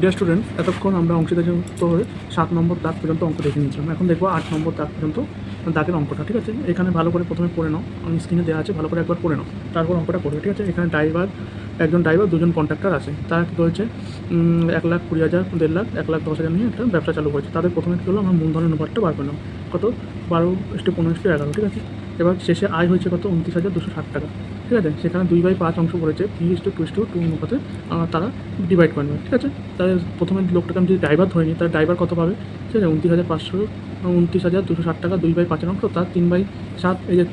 Dear student এতক্ষণ আমরা অঙ্কিতার হয়ে সাত নম্বর দাগ পর্যন্ত অঙ্ক দেখে নিয়েছিলাম। এখন দেখব আট নম্বর দাগ পর্যন্ত দাগের অঙ্কটা ঠিক আছে? এখানে ভালো করে প্রথমে পড়ে নাও। আমি স্ক্রিনে দেওয়া আছে, ভালো করে একবার পড়ে নাও। তারপর অঙ্কটা করবে, ঠিক আছে? এখানে ড্রাইভার একজন ড্রাইভার দুজন কন্ট্রাক্টর আছে। তারা কী করেছে? এক লাখ কুড়ি হাজার, দেড় লাখ, এক লাখ দশ হাজার নিয়ে একটা ব্যবসা চালু করেছে। তাদের প্রথমে কী হলো আমার মূলধনের অনুপাতটা বার করলাম। কত? বারো ইস্টু পনেরো ইস্টু এগারো, ঠিক আছে? এবার শেষে আয় হয়েছে কত? উনত্রিশ হাজার দুশো ষাট টাকা। ঠিক আছে? সেখানে দুই বাই পাঁচ অংশ পড়েছে three is to two is অনুপাতে তারা ডিভাইড করে নেবে। ঠিক আছে? তাহলে প্রথমে লোকটাকে আমি যদি ড্রাইভার ধরে নিই তার ড্রাইভার কত পাবে? ঠিক আছে? উনত্রিশ হাজার পাঁচশো, উনত্রিশ হাজার দুশো ষাট টাকা, দুই বাই পাঁচের অংশ। তার তিন বাই সাত, এই যে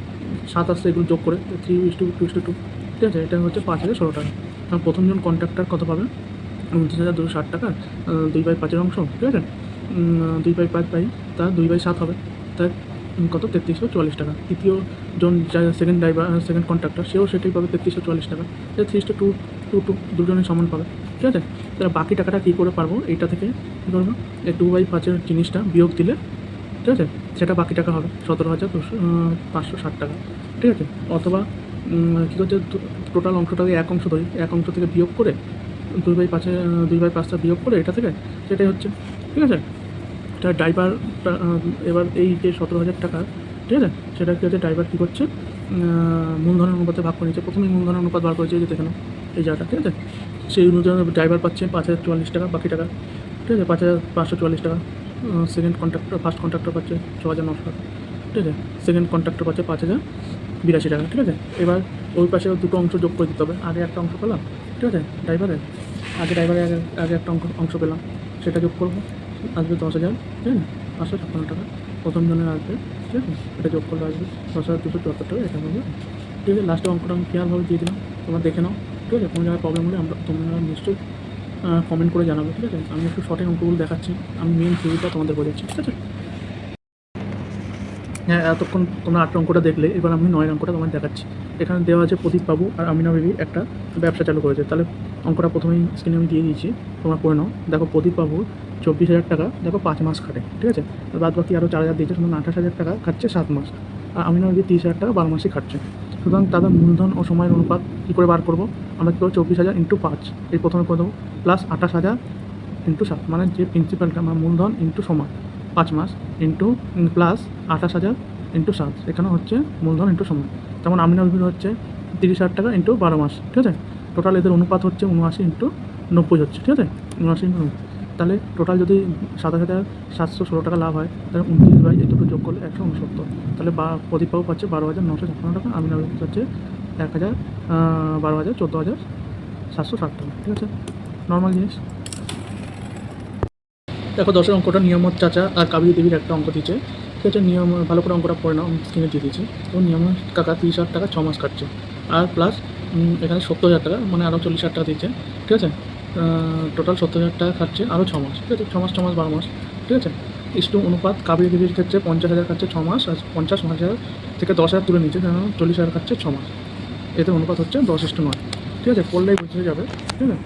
সাত আসছে, এগুলো যোগ করে three is to two is to two? এটা হচ্ছে পাঁচ হাজার ষোলো টাকা। প্রথমজন কন্ট্রাক্টর কত পাবে? উনত্রিশ হাজার দুশো ষাট টাকা দুই বাই পাঁচের অংশ। ঠিক আছে? দুই বাই পাঁচ বাই, তার দুই বাই সাত হবে। তার কত? তেত্রিশশো চুয়াল্লিশ টাকা। তৃতীয় জন যা সেকেন্ড ড্রাইভার সেকেন্ড কন্ট্রাক্টর সেও সেটাই পাবে তেত্রিশশো চুয়াল্লিশ টাকা। থ্রি টু টু টু দুজনের সমান পাবে। ঠিক আছে? তাহলে বাকি টাকাটা কী করে পারব? এইটা থেকে কী করব? এই টু বাই পাঁচের জিনিসটা বিয়োগ দিলে, ঠিক আছে? সেটা বাকি টাকা হবে। সতেরো হাজার দুশো পাঁচশো ষাট টাকা। ঠিক আছে? অথবা কী করছে? টোটাল অংশটাকে এক অংশ ধরি। এক অংশ থেকে বিয়োগ করে, দুই বাই পাঁচে দুই বাই পাঁচটা বিয়োগ করে এটা থেকে, সেটাই হচ্ছে, ঠিক আছে? এটা ড্রাইভার এবার এই যে সতেরো হাজার টাকা ঠিক আছে? সেটা কী হচ্ছে ড্রাইভার কী করছে? আহ, মূলধনের অনুপাতে ভাগ করে নিচ্ছে। প্রথমেই মূলধনের অনুপাত বার করেছে যে দেখে এই জায়গাটা ঠিক আছে? সেই অনুযায়ী ড্রাইভার পাচ্ছে পাঁচ হাজার চুয়াল্লিশ টাকা বাকি টাকা ঠিক আছে? পাঁচ হাজার পাঁচশো চুয়াল্লিশ টাকা। সেকেন্ড কন্ট্রাক্টর ফার্স্ট কন্ট্রাক্টর পাচ্ছে ছ হাজার নশো টাকা ঠিক আছে? সেকেন্ড কন্ট্রাক্টর পাচ্ছে পাঁচ হাজার বিরাশি টাকা ঠিক আছে? এবার ওই পাশে দুটো অংশ যোগ করে দিতে হবে। আগে একটা অংশ পেলাম ঠিক আছে? ড্রাইভারের আগে ড্রাইভারের আগে আগে একটা অংশ অংশ পেলাম সেটা যোগ করব। আসবে দশ হাজার ঠিক আছে পাঁচশো ছাপ্পান্ন টাকা। প্রথম জনের আসবে, ঠিক আছে? এটা যোগ করলে আসবে দশ হাজার দুশো চুয়াত্তর টাকা এটা হবে। ঠিক আছে লাস্টে অঙ্কটা আমি ক্লিয়ারভাবে দিয়ে দিলাম, তোমরা দেখে নাও, ঠিক আছে? কোনো জায়গায় প্রবলেম হলে আমরা, তোমরা নিশ্চয়ই কমেন্ট করে জানাবে, ঠিক আছে? আমি একটু শর্টের অঙ্কগুলো দেখাচ্ছি, আমি মেন থিওরিটা তোমাদের বোঝাচ্ছি, ঠিক আছে? হ্যাঁ এতক্ষণ তোমরা আট অঙ্কটা দেখলে, এবার আমি নয় অঙ্কটা তোমাদের দেখাচ্ছি। এখানে দেওয়া আছে প্রদীপ বাবু আর আমিনা বিবি একটা ব্যবসা চালু করেছে। তাহলে অঙ্কটা প্রথমেই স্ক্রিনে আমি দিয়ে দিয়েছি, তোমরা করে নাও। দেখো প্রদীপ বাবু চব্বিশ হাজার টাকা, দেখো পাঁচ মাস খাটে, ঠিক আছে? বাদ বাকি আরও চার হাজার দিয়েছে সুতরাং আঠাশ হাজার টাকা খাচ্ছে সাত মাস। আর আমিনা বিবি তিরিশ হাজার টাকা বারো মাসই খাচ্ছে সুতরাং তাদের মূলধন ও সময়ের অনুপাত কী করে বার করব? আমরা কী করব? চব্বিশ হাজার ইন্টু পাঁচ। এই প্রথমে করে দেবো প্লাস আঠাশ হাজার ইন্টু সাত। মানে যে প্রিন্সিপালটা আমার মূলধন ইন্টু সময় পাঁচ মাস ইন্টু প্লাস আঠাশ হাজার ইন্টু সাত। এখানে হচ্ছে মূলধন ইন্টু সময় যেমন আমিনা বিবির হচ্ছে তিরিশ হাজার টাকা ইন্টু বারো মাস, ঠিক আছে? টোটাল এদের অনুপাত হচ্ছে উনআশি ইন্টু নব্বই হচ্ছে, ঠিক আছে? উনআশি ইন্টু তাহলে টোটাল যদি সাতাশ হাজার সাতশো ষোলো টাকা লাভ হয়, তাহলে উনত্রিশ বাই এই যোগ করলে একশো উনসত্তর। তাহলে বা প্রদীপবাবু পাচ্ছে বারো হাজার নশো ছাপ্পান্ন টাকা আমিনা বিবি পাচ্ছে এক হাজার বারো হাজার চোদ্দ হাজার সাতশো ষাট টাকা, ঠিক আছে? নর্মাল জিনিস। দেখো, দশের অঙ্কটা নিয়ামত চাচা আর কাবিলি দেবীর একটা অঙ্ক দিচ্ছে ঠিক আছে, নিয়ম, ভালো করে অঙ্কটা পড়ে নাও স্ক্রিনে দিয়ে দিয়েছি। তো নিয়ামত কাকা তিরিশ হাজার টাকা, ছ মাস কাটছে। আর প্লাস এখানে সত্তর হাজার টাকা মানে আরও চল্লিশ হাজার টাকা দিচ্ছে ঠিক আছে? টোটাল সত্তর হাজার টাকা খাচ্ছে আরও ছ মাস। ঠিক আছে? ছ মাস ছ মাস, বারো মাস। ঠিক আছে? ইস্টু অনুপাত কাবিলি দেবীর ক্ষেত্রে পঞ্চাশ হাজার খাচ্ছে ছ মাস। আর পঞ্চাশ হাজার থেকে দশ হাজার তুলে নিচ্ছে কারণ চল্লিশ হাজার খাচ্ছে ছ মাস। এতে অনুপাত হচ্ছে দশ ইস্টু নয়। ঠিক আছে? পড়লেই বুঝে যাবে। ঠিক আছে?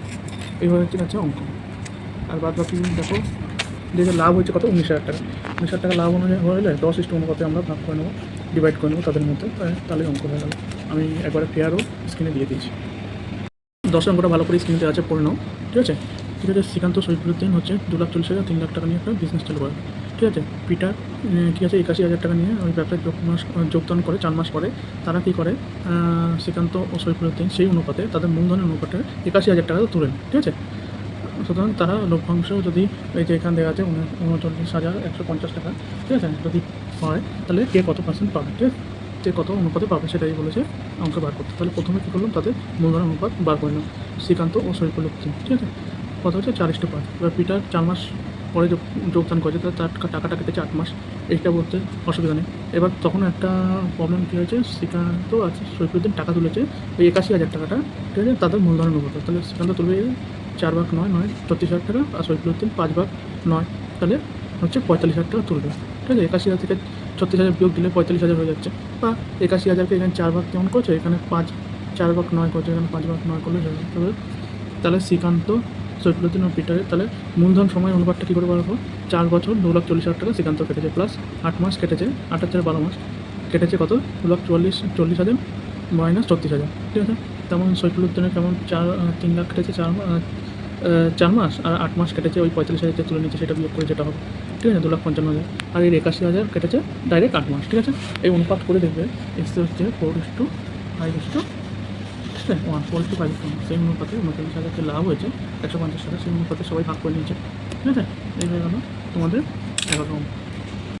এইভাবে হচ্ছে আছে অঙ্ক। আর বাদ বাকি দেখো দেখে লাভ হয়েছে কত? উনিশ হাজার টাকা। উনিশ হাজার টাকা লাভ অনুযায়ী হয়ে হলে দশ ইস্টু অনুপাতে আমরা ভাগ করে নেব ডিভাইড করে নেব তাদের মধ্যে, তাহলে- অঙ্ক হয়ে গেল। আমি একবারে ফেয়ারও স্ক্রিনে দিয়ে দিয়েছি। দশ অঙ্কটা ভালো করে স্ক্রিনে দেওয়া আছে, পড়ে নাও, ঠিক আছে? ঠিক আছে, শ্রীকান্ত সৈফুদ্দিন হচ্ছে দু লাখ চল্লিশ হাজার, তিন লাখ টাকা নিয়ে একটা বিজনেস চালু করে। ঠিক আছে? পিটার ঠিক আছে, একাশি হাজার টাকা নিয়ে ওই ব্যবসায় যোগ মাস যোগদান করে চার মাস পরে। তারা কী করে? শ্রীকান্ত ও সৈফুদ্দিন সেই অনুপাতে তাদের মূলধনের অনুপাতে একাশি হাজার টাকা তুলে নেয়, ঠিক আছে? সুতরাং তারা লভ্যাংশ যদি এই যে এখান দেওয়া আছে উনচল্লিশ হাজার একশো পঞ্চাশ টাকা, ঠিক আছে? যদি হয়, তাহলে কে কত পার্সেন্ট পাবে, ঠিক? আছে কে কত অনুপাতে পাবে সেটাই বলেছে অঙ্ক বার করতে। তাহলে প্রথমে কী করলাম? তাদের মূলধন অনুপাত বার করে নিলাম, শ্রীকান্ত ও সৈফুল্লুদ্দিন ঠিক আছে? কত হচ্ছে চার ইস্টু পাঁচ। এবার পিটার চার মাস পরে যোগদান করেছে তার তার টাকাটা কেটেছে আট মাস। এইটা বলতে অসুবিধা নেই। এবার তখন একটা প্রবলেম কী হয়েছে? শ্রীকান্ত আর সৈফুদ্দিন টাকা তুলেছে ওই একাশি হাজার টাকাটা, ঠিক আছে? তাদের মূলধন অনুপাত। তাহলে শ্রীকান্ত তুলবে চার ভাগ নয় নয়, ছত্রিশ হাজার টাকা, আর সৈফুদ্দিন পাঁচ ভাগ নয়। তাহলে হচ্ছে পঁয়তাল্লিশ হাজার টাকা তুলবে। ঠিক আছে, একাশি হাজার থেকে ছত্রিশ হাজার বিয়োগ দিলে পঁয়তাল্লিশ হাজার হয়ে যাচ্ছে। বা একাশি হাজারকে এখানে চার ভাগ কেমন করছে? এখানে পাঁচ, চার ভাগ নয় করছে, এখানে পাঁচ ভাগ নয় করলে তবে তাহলে শ্রীকান্ত সৈফুদ্দিন ও পিটারের তাহলে মূলধন সময় অনুপাতটা কী করে বাড়াবো চার বছর, দু লাখ চল্লিশ হাজার টাকা শ্রীকান্ত কেটেছে, প্লাস আট মাস কেটেছে, আট হাজার বারো মাস। কেটেছে কত? দু লাখ চুয়াল্লিশ চল্লিশ হাজার মাইনাস ছত্রিশ হাজার। ঠিক আছে? তেমন সৈফুদ্দিনের কেমন চার, তিন লাখ কেটেছে, চার চার মাস আর আট মাস কেটেছে, ওই পঁয়তাল্লিশ হাজার তুলে নিচ্ছে সেটা বিয়োগ করে যেটা হবে। ঠিক আছে, দু লাখ পঞ্চান্ন হাজার। আর এর একাশি হাজার কেটেছে ডাইরেক্ট আট মাস, ঠিক আছে? এই অনুপাত করে দেখবে এসে হচ্ছে four is to five is to one four to five to সেই অনুপাতে উনচল্লিশ হাজার যে লাভ হয়েছে, একশো পঞ্চাশ টাকা সেই অনুপাতে সবাই ভাগ করে নিয়েছে। ঠিক আছে? এই হয়ে গেল তোমাদের এগারো